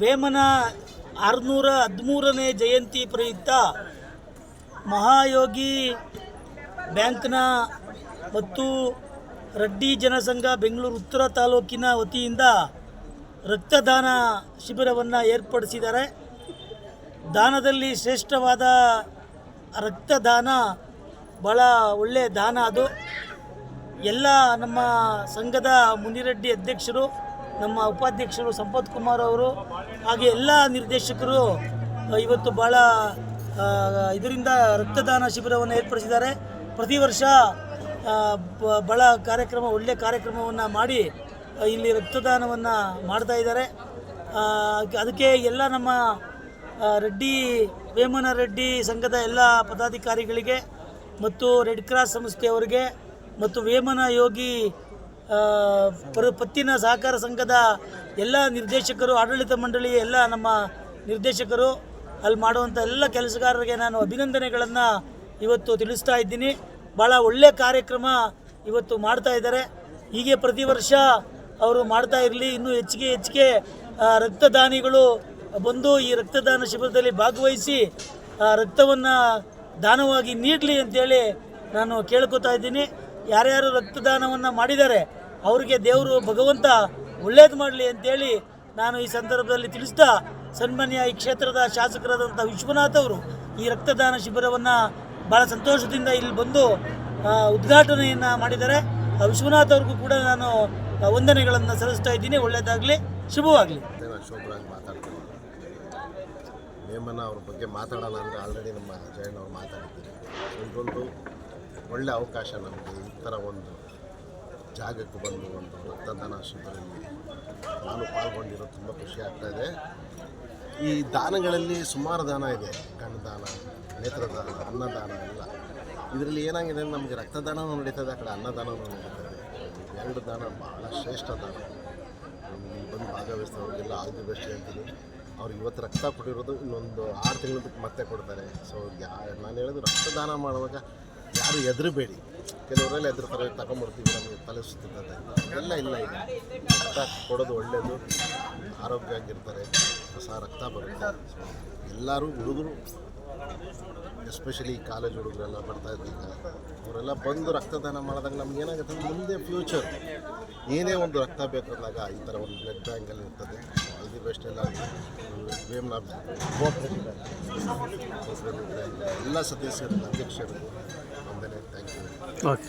ವೇಮನ ಆರುನೂರ ಹದಿಮೂರನೇ ಜಯಂತಿ ಪ್ರಯುಕ್ತ ಮಹಾಯೋಗಿ ಬ್ಯಾಂಕ್ನ ಮತ್ತು ರೆಡ್ಡಿ ಜನಸಂಘ ಬೆಂಗಳೂರು ಉತ್ತರ ತಾಲೂಕಿನ ವತಿಯಿಂದ ರಕ್ತದಾನ ಶಿಬಿರವನ್ನು ಏರ್ಪಡಿಸಿದ್ದಾರೆ. ದಾನದಲ್ಲಿ ಶ್ರೇಷ್ಠವಾದ ರಕ್ತದಾನ ಭಾಳ ಒಳ್ಳೆಯ ದಾನ ಅದು. ಎಲ್ಲ ನಮ್ಮ ಸಂಘದ ಮುನಿರೆಡ್ಡಿ ಅಧ್ಯಕ್ಷರು ನಮ್ಮ ಉಪಾಧ್ಯಕ್ಷರು ಸಂಪತ್ ಕುಮಾರ್ ಅವರು ಹಾಗೆ ಎಲ್ಲ ನಿರ್ದೇಶಕರು ಇವತ್ತು ಭಾಳ ಇದರಿಂದ ರಕ್ತದಾನ ಶಿಬಿರವನ್ನು ಏರ್ಪಡಿಸಿದ್ದಾರೆ. ಪ್ರತಿ ವರ್ಷ ಭಾಳ ಕಾರ್ಯಕ್ರಮ ಒಳ್ಳೆಯ ಕಾರ್ಯಕ್ರಮವನ್ನು ಮಾಡಿ ಇಲ್ಲಿ ರಕ್ತದಾನವನ್ನು ಮಾಡ್ತಾ ಇದ್ದಾರೆ. ಅದಕ್ಕೆ ಎಲ್ಲ ನಮ್ಮ ರೆಡ್ಡಿ, ವೇಮನ ರೆಡ್ಡಿ ಸಂಘದ ಎಲ್ಲ ಪದಾಧಿಕಾರಿಗಳಿಗೆ ಮತ್ತು ರೆಡ್ ಕ್ರಾಸ್ ಸಂಸ್ಥೆಯವರಿಗೆ ಮತ್ತು ವೇಮನ ಯೋಗಿ ಪತ್ತಿನ ಸಹಕಾರ ಸಂಘದ ಎಲ್ಲ ನಿರ್ದೇಶಕರು, ಆಡಳಿತ ಮಂಡಳಿ ಎಲ್ಲ ನಮ್ಮ ನಿರ್ದೇಶಕರು, ಅಲ್ಲಿ ಮಾಡುವಂಥ ಎಲ್ಲ ಕೆಲಸಗಾರರಿಗೆ ನಾನು ಅಭಿನಂದನೆಗಳನ್ನು ಇವತ್ತು ತಿಳಿಸ್ತಾ ಇದ್ದೀನಿ. ಭಾಳ ಒಳ್ಳೆಯ ಕಾರ್ಯಕ್ರಮ ಇವತ್ತು ಮಾಡ್ತಾ ಇದ್ದಾರೆ. ಹೀಗೆ ಪ್ರತಿ ವರ್ಷ ಅವರು ಮಾಡ್ತಾ ಇರಲಿ. ಇನ್ನೂ ಹೆಚ್ಚಿಗೆ ಹೆಚ್ಚಿಗೆ ರಕ್ತದಾನಿಗಳು ಬಂದು ಈ ರಕ್ತದಾನ ಶಿಬಿರದಲ್ಲಿ ಭಾಗವಹಿಸಿ ರಕ್ತವನ್ನು ದಾನವಾಗಿ ನೀಡಲಿ ಅಂತೇಳಿ ನಾನು ಕೇಳ್ಕೊತಾ ಇದ್ದೀನಿ. ಯಾರ್ಯಾರು ರಕ್ತದಾನವನ್ನು ಮಾಡಿದ್ದಾರೆ ಅವರಿಗೆ ದೇವರು ಭಗವಂತ ಒಳ್ಳೇದು ಮಾಡಲಿ ಅಂತೇಳಿ ನಾನು ಈ ಸಂದರ್ಭದಲ್ಲಿ ತಿಳಿಸ್ತಾ ಸನ್ಮಾನ್ಯ ಈ ಕ್ಷೇತ್ರದ ಶಾಸಕರಾದಂಥ ವಿಶ್ವನಾಥ್ ಅವರು ಈ ರಕ್ತದಾನ ಶಿಬಿರವನ್ನು ಭಾಳ ಸಂತೋಷದಿಂದ ಇಲ್ಲಿ ಬಂದು ಉದ್ಘಾಟನೆಯನ್ನು ಮಾಡಿದ್ದಾರೆ. ವಿಶ್ವನಾಥ್ ಅವ್ರಿಗೂ ಕೂಡ ನಾನು ವಂದನೆಗಳನ್ನು ಸಲ್ಲಿಸ್ತಾ ಇದ್ದೀನಿ. ಒಳ್ಳೆಯದಾಗಲಿ ಶುಭವಾಗಲಿ. ನೇಮನ ಅವ್ರ ಬಗ್ಗೆ ಮಾತಾಡೋಣ ಅಂದರೆ ಆಲ್ರೆಡಿ ನಮ್ಮ ಜಯಣ್ಣ ಅವ್ರು ಮಾತಾಡಿದ್ದಾರೆ. ಇದೊಂದು ಒಳ್ಳೆಯ ಅವಕಾಶ ನಮಗೆ, ಈ ಥರ ಒಂದು ಜಾಗಕ್ಕೆ ಬಂದು ಒಂದು ರಕ್ತದಾನ ಶಿಬಿರದಲ್ಲಿ ನಾನು ಪಾಲ್ಗೊಂಡಿರೋದು ತುಂಬ ಖುಷಿ ಆಗ್ತಾ ಇದೆ. ಈ ದಾನಗಳಲ್ಲಿ ಸುಮಾರು ದಾನ ಇದೆ. ಕಣ್ಣದಾನ ನೇತ್ರದಾನ, ಅನ್ನದಾನ ಎಲ್ಲ. ಇದರಲ್ಲಿ ಏನಾಗಿದೆ ಅಂದರೆ ನಮಗೆ ರಕ್ತದಾನವೂ ನಡೀತದೆ, ಆ ಕಡೆ ಅನ್ನದಾನವೂ ನಡೀತದೆ. ಎರಡು ದಾನ ಭಾಳ ಶ್ರೇಷ್ಠ ದಾನ. ಇಲ್ಲಿ ಬಂದು ಭಾಗವಹಿಸಿದವ್ರಿಗೆಲ್ಲ ಆಲ್ ದಿ ಬೆಸ್ಟ್ ಹೇಳ್ತೀನಿ ಅವ್ರಿಗೆ ಇವತ್ತು ರಕ್ತ ಕೊಟ್ಟಿರೋದು ಇನ್ನೊಂದು ಆರು ತಿಂಗಳು ಮತ್ತೆ ಕೊಡ್ತಾರೆ. ಸೊ ಯಾ ನಾನು ಹೇಳೋದು ರಕ್ತದಾನ ಮಾಡುವಾಗ ಯಾರು ಹೆದರಬೇಡಿ. ಕೆಲವರೆಲ್ಲ ಥರ ತಗೊಂಬರ್ತೀವಿ ನಮಗೆ ತಲೆ ಸುತ್ತದೆ ಎಲ್ಲ ಇಲ್ಲ ಈಗ. ರಕ್ತ ಕೊಡೋದು ಒಳ್ಳೆಯದು ಆರೋಗ್ಯವಾಗಿರ್ತಾರೆ. ಹೊಸ ರಕ್ತ ಬರುತ್ತೆ. ಎಲ್ಲರೂ ಹುಡುಗರು ಎಸ್ಪೆಷಲಿ ಕಾಲೇಜ್ ಹುಡುಗರೆಲ್ಲ ಬರ್ತಾ ಇದ್ದೀವಿ ಅವರೆಲ್ಲ ಬಂದು ರಕ್ತದಾನ ಮಾಡಿದಾಗ ನಮ್ಗೆ ಏನಾಗುತ್ತೆ? ಮುಂದೆ ಫ್ಯೂಚರ್ ಏನೇ ಒಂದು ರಕ್ತ ಬೇಕು ಅಂದಾಗ ಈ ಥರ ಒಂದು ಬ್ಲಡ್ ಬ್ಯಾಂಕಲ್ಲಿ ಇರ್ತದೆ. ಅಲ್ಲಿ ಬೆಸ್ಟ್ ಎಲ್ಲ. ವೇಮ್ನ ಎಲ್ಲ ಸದಸ್ಯರು, ಅಧ್ಯಕ್ಷರು. ಓಕೆ